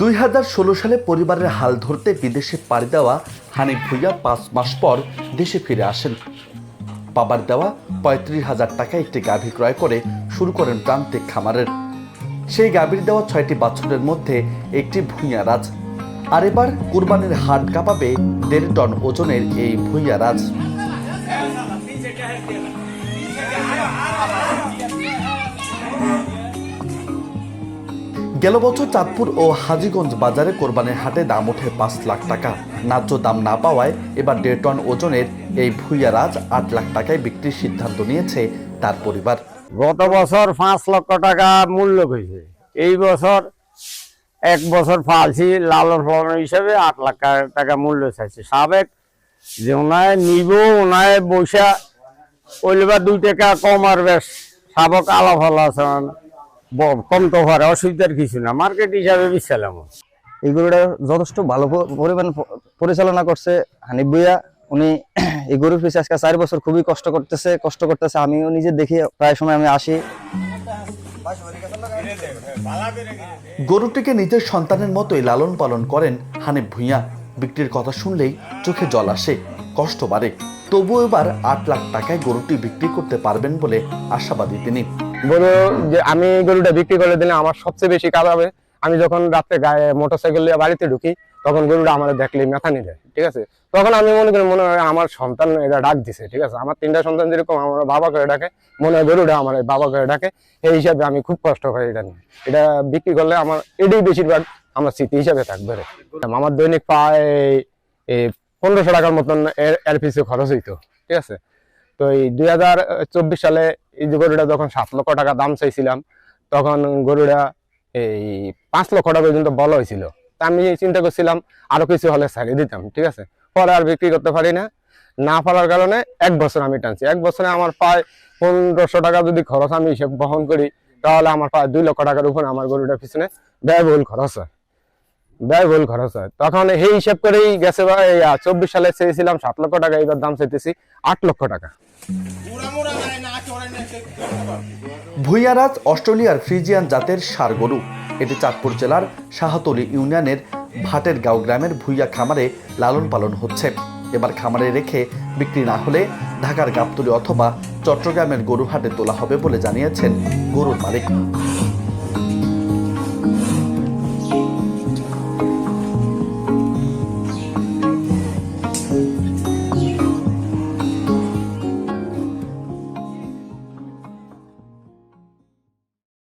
দুই হাজার ষোলো সালে পরিবারের হাল ধরতে বিদেশে পাড়ি দেওয়া হানিফ ভুইয়া পাঁচ মাস পর দেশে ফিরে আসেন। বাবার দেওয়া পঁয়ত্রিশ হাজার টাকা একটি গাভী ক্রয় করে শুরু করেন প্রান্তিক খামারের। সেই গাভীর দেওয়া ছয়টি বাছুরের মধ্যে একটি ভুইয়া রাজ। আর এবার কুরবানির হাট কাঁপাবে দেড় টন ওজনের এই ভুইয়া রাজ। গেল বছর চাঁদপুর ও হাজিগঞ্জ বাজারে কোরবানির হাটে দাম ওঠে পাঁচ লাখ টাকা। ন্যায্য দাম না পাওয়ায় এবার দেড় টন ওজনের এই ভুইয়া রাজ আট লাখ টাকায় বিক্রির সিদ্ধান্ত নিয়েছে তার পরিবার। গত বছর পাঁচ লক্ষ টাকা মূল্য হয়েছে এই বছর এক বছর ফালছি লালন পালন হিসাবে আট লাখ টাকা মূল্য চাইছে। সাবেক যে ওনায় নিব, ওনায় বৈশা ওইবার দুই টাকা কম আর বেশ। সাবক আলাপ হল কম তো পারে অসুবিধার কিছু না। মার্কেট হিসাবে বিশালাম এগুলোটা যথেষ্ট ভালো পরিমাণ পরিচালনা করছে হানিফ ভুইয়া। উনি এই গরুর পিছিয়ে আজকে চার বছর খুবই কষ্ট করতেছে কষ্ট করতেছে। আমিও নিজে দেখি প্রায় সময় আমি আসি। গরুটিকে নিজের সন্তানের মতোই লালন পালন করেন হানিফ ভুঁইয়া। বিক্রির কথা শুনলেই চোখে জল আসে কষ্ট বাড়ে। তবুও এবার আট লাখ টাকায় গরুটি বিক্রি করতে পারবেন বলে আশাবাদী তিনি। গরু যে আমি গরুটা বিক্রি করে দিলে আমার সবচেয়ে বেশি কাজ হবে, আমি যখন রাত্রে গায়ে মোটরসাইকেল নিয়ে বাড়িতে ঢুকি, তখন গরুটা আমার দেখলে মাথা নিয়ে যায় ঠিক আছে? তখন আমি মনে করি, মনে হয় আমার সন্তান এটা ডাক দিছে, ঠিক আছে? আমার তিনটা সন্তান যেরকম আমার বাবা করে ডাকে, মনে হয় গরুটা আমার বাবা করে ডাকে এই হিসাবে আমি খুব কষ্ট পাই এটা নিয়ে। এটা বিক্রি করলে আমার এটাই বেশিরভাগ আমার স্মৃতি হিসাবে থাকবে আমার দৈনিক প্রায় পনেরোশো টাকার মতন এর এর পিছু খরচ হইতো, ঠিক আছে? তো এই দুই হাজার চব্বিশ সালে এই যে গরুটা যখন সাত লক্ষ টাকা দাম চাইছিলাম, তখন গরুটা এই পাঁচ লক্ষ টাকা পর্যন্ত বলা হয়েছিল। তা আমি চিন্তা করছিলাম, আরও কিছু হলে ছাড়িয়ে দিতাম, ঠিক আছে? পরে আর বিক্রি করতে পারি না। না পারার কারণে এক বছর আমি টানছি। এক বছরে আমার প্রায় পনেরোশো টাকা যদি খরচ আমি হিসেব বহন করি, তাহলে আমার প্রায় দুই লক্ষ টাকার উপর আমার গরুটার পিছনে ব্যয়বহুল খরচ হয়। ব্যয়বহুল খরচ হয়। তখন এই হিসাব করেই গেছে বা চব্বিশ সালে চেয়েছিলাম সাত লক্ষ টাকা এবার দাম চাইতেছি আট লক্ষ টাকা। ভুইয়ারাজ অস্ট্রেলিয়ার ফ্রিজিয়ান জাতের সার গরু। এটি চাঁদপুর জেলার শাহতলি ইউনিয়নের ভাটের গাঁও গ্রামের ভুইয়া খামারে লালন পালন হচ্ছে। এবার খামারে রেখে বিক্রি না হলে ঢাকার গাবতলি অথবা চট্টগ্রামের গরুহাটে তোলা হবে বলে জানিয়েছেন গরুর মালিক।